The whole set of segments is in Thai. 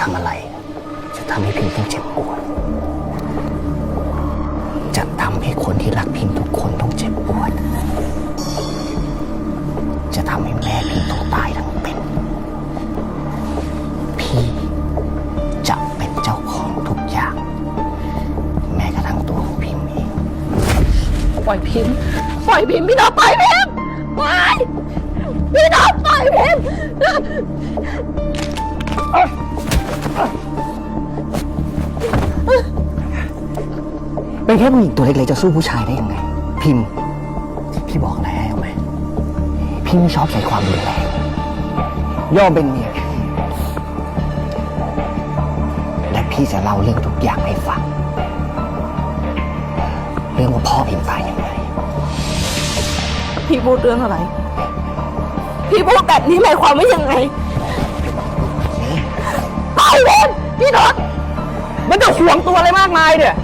ทำอะไร จะทำให้พิมพ์ต้องเจ็บปวด จะทำให้คนที่รักพิมพ์ทุกคนต้องเจ็บปวด จะทำให้แม่พิมพ์ต้องตายทั้งเป็น พี่จะเป็นเจ้าของทุกอย่าง แม้กระทั่งตัวของพิมพ์เอง ปล่อยพิมพ์ปล่อยพิมพ์พี่น้องปล่อยพิมพ์ปล่อยพี่น้องปล่อยพิมพ์ แค่ผู้หญิงตัวเล็กๆจะสู้ผู้ชายได้ยังไง พิมพ์ พี่บอกอะไรให้เอาไหมพี่ไม่ชอบใช้ความรุนแรงยอมเป็นเมียพี่และพี่จะเล่าเรื่องทุกอย่างให้ฟัง เรื่องว่าพ่อพิมพ์ตายยังไง พี่พูดเรื่องอะไร พี่พูดแบบนี้หมายความว่ายังไงปล่อยพิมพ์พี่น้องมันจะห่วงตัวอะไรมากมายเนี่ย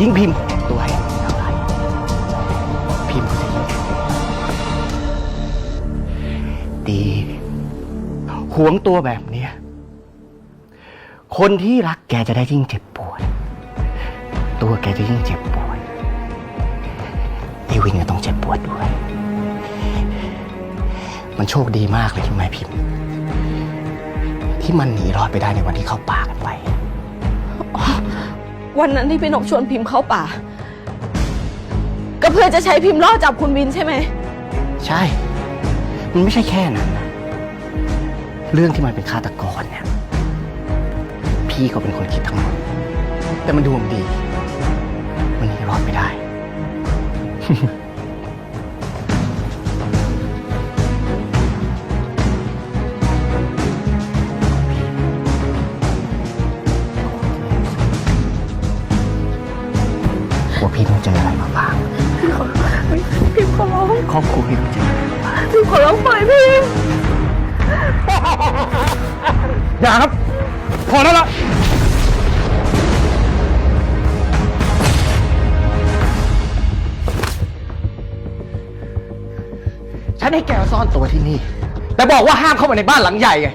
ยิ่งพิมพ์ตัวให้เท่าไหร่พิมพ์ก็จะยิงดีหวงตัวแบบเนี้ยคนที่รักแกจะได้ยิ่งเจ็บปวด ตัวแกจะยิ่งเจ็บปวดไอ้วินก็ต้องเจ็บปวดด้วย มันโชคดีมากเลยที่แม่พิมพ์ ที่มันหนีรอดไปได้ในวันที่เข้าป่ากันไป วันนั้นที่พี่นกชวนพิมพ์เข้าป่า ก็เพื่อจะใช้พิมพ์ล่อจับคุณวินใช่ไหม ใช่ มันไม่ใช่แค่นั้นนะเรื่องที่มันเป็นฆาตกรเนี่ย พี่ก็เป็นคนคิดทั้งหมด แต่มันดวงดี มันหนีรอดไปได้ ครอบครัวพี่ต้องเจออะไรมาบ้างพิมพ์ขอร้องปล่อยพิมพ์อย่าครับ พอแล้วละฉันให้แกซ่อนตัวที่นี่ แต่บอกว่าห้ามเข้ามาในบ้านหลังใหญ่ไง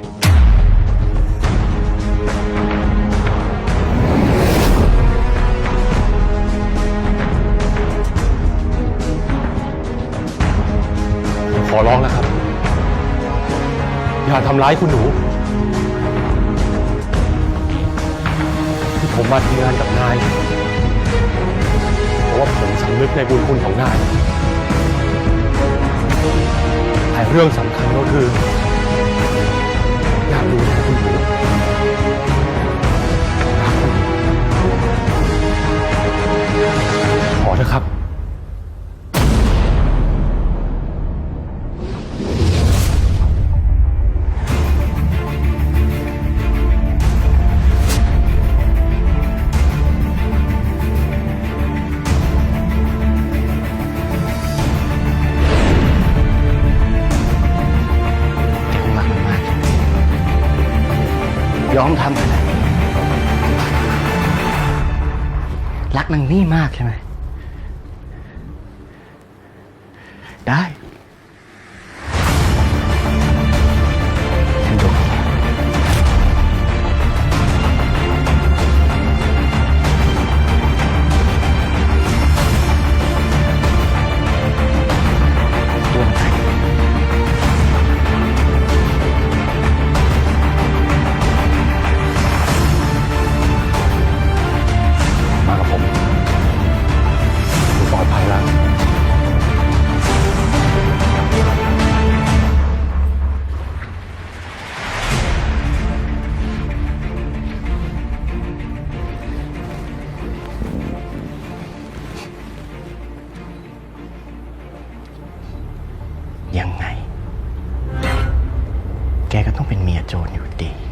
อย่าทำร้ายคุณหนู ที่ผมมาทำงานกับนาย เพราะว่าผมสำนึกในบุญคุณของนายแต่เรื่องสำคัญก็คือ ยอมทำอะไรรักนางนี่มากใช่ไหม โจรอยู่ดี